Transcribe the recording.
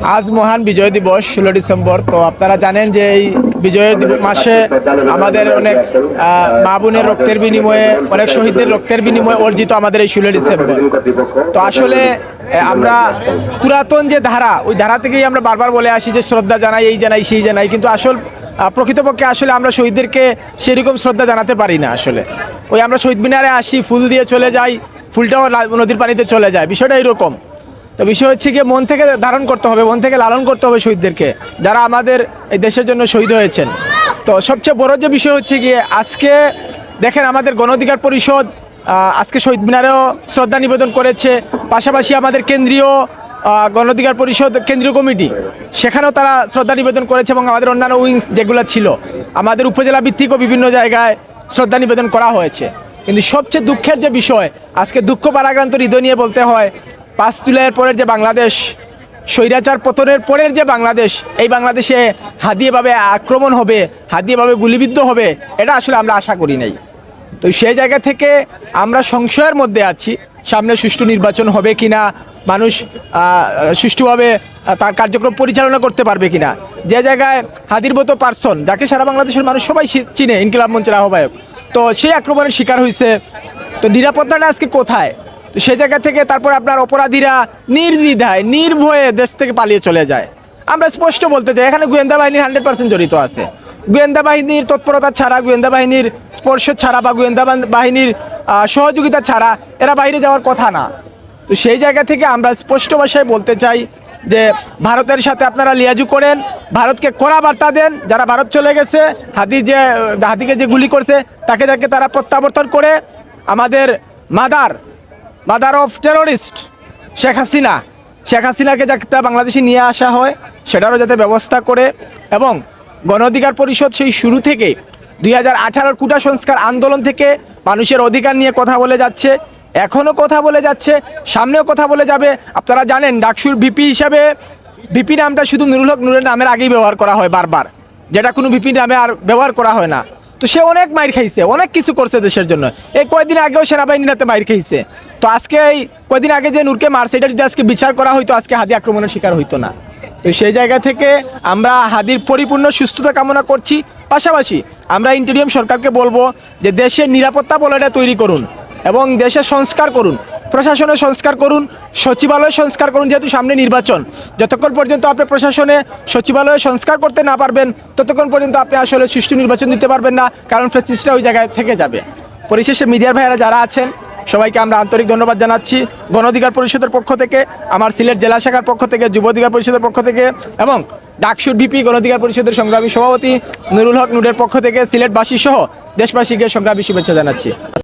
আজ মহান বিজয় দিবস, ষোলো ডিসেম্বর। তো আপনারা জানেন যে এই বিজয় মাসে আমাদের অনেক মা বোনের রক্তের বিনিময়ে, অনেক শহীদদের রক্তের বিনিময়ে অর্জিত আমাদের এই ষোলো ডিসেম্বর। তো আসলে আমরা পুরাতন যে ধারা, ওই ধারা থেকেই আমরা বারবার বলে আসি যে শ্রদ্ধা জানাই, এই জানাই, সেই জানাই। কিন্তু আসল প্রকৃতপক্ষে আসলে আমরা শহীদদেরকে সেরকম শ্রদ্ধা জানাতে পারি না আসলে। ওই আমরা শহীদ মিনারে আসি, ফুল দিয়ে চলে যাই, ফুলটাও নদীর পানিতে চলে যায়। বিষয়টা এরকম। তো বিষয় হচ্ছে গিয়ে মন থেকে ধারণ করতে হবে মন থেকে লালন করতে হবে শহীদদেরকে যারা আমাদের এই দেশের জন্য শহীদ হয়েছেন। তো সবচেয়ে বড় যে বিষয় হচ্ছে গিয়ে আজকে দেখেন আমাদের গণ অধিকার পরিষদ আজকে শহীদ মিনারেও শ্রদ্ধা নিবেদন করেছে। পাশাপাশি আমাদের কেন্দ্রীয় আহ, গণ অধিকার পরিষদ কেন্দ্রীয় কমিটি সেখানেও তারা শ্রদ্ধা নিবেদন করেছে এবং আমাদের অন্যান্য উইংস যেগুলো ছিল আমাদের উপজেলা ভিত্তিকও বিভিন্ন জায়গায় শ্রদ্ধা নিবেদন করা হয়েছে। কিন্তু সবচেয়ে দুঃখের যে বিষয় আজকে দুঃখ পারাক্রান্ত হৃদয় নিয়ে বলতে হয় পাঁচ জুলাইয়ের পরের যে বাংলাদেশ, স্বৈরাচার পতনের পরের যে বাংলাদেশ, এই বাংলাদেশে হাদিয়েভাবে আক্রমণ হবে, হাদিয়েভাবে গুলিবিদ্ধ হবে, এটা আসলে আমরা আশা করি নাই। তো সেই জায়গা থেকে আমরা সংশয়ের মধ্যে আছি, সামনে সুষ্ঠু নির্বাচন হবে কিনা, মানুষ সুষ্ঠুভাবে তার কার্যক্রম পরিচালনা করতে পারবে কিনা। যে জায়গায় হাদির মতো পার্সন যাকে সারা বাংলাদেশের মানুষ সবাই চিনে, ইনকিলাব মঞ্চের আহ্বায়ক, তো সেই আক্রমণের শিকার হয়েছে তো নিরাপত্তাটা আজকে কোথায়? তো সেই জায়গা থেকে তারপর আপনার অপরাধীরা নির্দ্বিধায়, নির্ভয়ে দেশ থেকে পালিয়ে চলে যায়। আমরা স্পষ্ট বলতে চাই, এখানে গোয়েন্দা বাহিনীর হান্ড্রেড পার্সেন্ট জড়িত আছে। গোয়েন্দা বাহিনীর তৎপরতা ছাড়া, গোয়েন্দা বাহিনীর স্পর্শ ছাড়া বা গোয়েন্দা বাহিনীর সহযোগিতা ছাড়া এরা বাইরে যাওয়ার কথা না। তো সেই জায়গা থেকে আমরা স্পষ্ট ভাষায় বলতে চাই যে, ভারতের সাথে আপনারা লিয়াজু করেন, ভারতকে কড়া বার্তা দেন, যারা ভারত চলে গেছে হাতি যে হাতিকে যে গুলি করছে, তাকে যাকে তারা প্রত্যাবর্তন করে, আমাদের mother mother of terrorist Sheikh Hasina Sheikh হাসিনাকে যাতে বাংলাদেশে নিয়ে আসা হয়, সেটারও যাতে ব্যবস্থা করে এবং গণ অধিকার পরিষদ সেই শুরু থেকে দুই হাজার আঠারোর কুটা সংস্কার আন্দোলন থেকে মানুষের অধিকার নিয়ে কথা বলে যাচ্ছে এখনও কথা বলে যাচ্ছে, সামনেও কথা বলে যাবে। আপনারা জানেন, ডাকসুর ভিপি হিসাবে ভিপি নামটা শুধু নুরুল হক নুরের নামের আগেই ব্যবহার করা হয় বারবার। যেটা কোনো ভিপি নামে আর ব্যবহার করা হয় না। তো সে অনেক মাইর খাইছে, অনেক কিছু করছে দেশের জন্য। এই কয়েকদিন আগেও সেনাবাহিনী রাতে মাইর খাইছে। তো আজকে এই কয়েকদিন আগে যে নূরকে মারছে, এটা যদি আজকে বিচার করা হইতো, আজকে হাদি আক্রমণের শিকার হইতো না। তো সেই জায়গা থেকে আমরা হাদির পরিপূর্ণ সুস্থতা কামনা করছি। পাশাপাশি আমরা ইন্টেরিয়াম সরকারকে বলব যে দেশের নিরাপত্তা বলয়টা তৈরি করুন এবং দেশের সংস্কার করুন। প্রশাসনের সংস্কার করুন সচিবালয় সংস্কার করুন যেহেতু সামনে নির্বাচন। যতক্ষণ পর্যন্ত আপনি প্রশাসনে সচিবালয়ে সংস্কার করতে না পারবেন, ততক্ষণ পর্যন্ত আপনি আসলে সুষ্ঠু নির্বাচন দিতে পারবেন না, কারণ ফেসিসটা ওই জায়গায় থেকে যাবে। পরিশেষে মিডিয়ার ভাইয়েরা যারা আছেন, সবাইকে আমরা আন্তরিক ধন্যবাদ জানাচ্ছি। গণ অধিকার পরিষদের পক্ষ থেকে, আমার সিলেট জেলা শাখার পক্ষ থেকে, যুব অধিকার পরিষদের পক্ষ থেকে এবং ডাকসুর ভিপি, গণ অধিকার পরিষদের সংগ্রামী সভাপতি নুরুল হক নুডের পক্ষ থেকে সিলেটবাসী সহ দেশবাসীকে সংগ্রামী শুভেচ্ছা জানাচ্ছি।